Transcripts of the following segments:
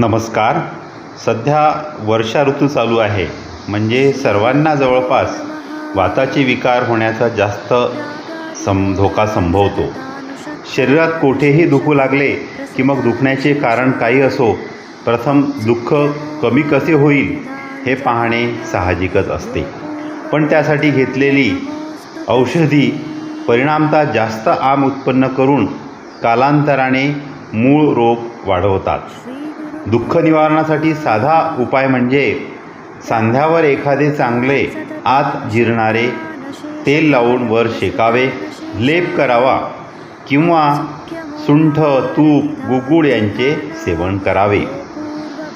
नमस्कार. सध्या वर्षा ऋतू चालू आहे. म्हणजे सर्वांना जवळपास वाताचे विकार होण्याचा जास्त सम धोका संभवतो. शरीरात कोठेही दुखू लागले की मग दुखण्याचे कारण काही असो प्रथम दुःख कमी कसे होईल हे पाहणे साहजिकच असते. पण त्यासाठी घेतलेली औषधी परिणामता जास्त आम उत्पन्न करून कालांतराने मूळ रोग वाढवतात. दुःख निवारणासाठी साधा उपाय म्हणजे सांध्यावर एखादे चांगले आत जिरणारे तेल लावून वर शेकावे लेप करावा किंवा सुंठ तूप गुगुळ यांचे सेवन करावे.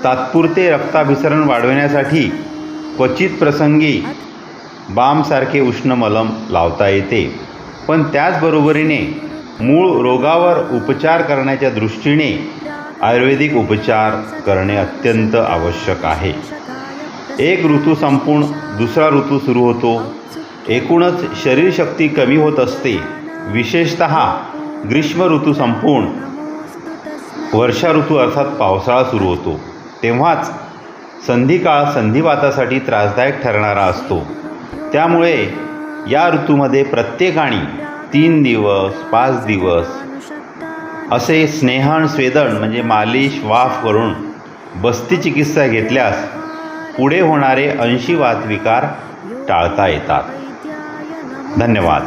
तात्पुरते रक्ताभिसरण वाढवण्यासाठी क्वचित प्रसंगी बामसारखे उष्ण मलम लावता येते. पण त्याचबरोबरीने मूळ रोगावर उपचार करण्याच्या दृष्टीने आयुर्वेदिक उपचार करणे अत्यंत आवश्यक आहे. एक ऋतू संपून दुसरा ऋतू सुरू होतो. एकूणच शरीरशक्ती कमी होत असते. विशेषत ग्रीष्म ऋतू संपून वर्षा ऋतू अर्थात पावसाळा सुरू होतो. तेव्हाच संधिकाळ संधिवातासाठी त्रासदायक ठरणारा असतो. त्यामुळे या ऋतूमध्ये प्रत्येकाने तीन दिवस पाच दिवस असे स्नेहान स्वेदन म्हणजे मालिश वाफ करून बस्ती चिकित्सा घेतल्यास पुढे होणारे ऐंशी वातविकार टाळता येतात. धन्यवाद.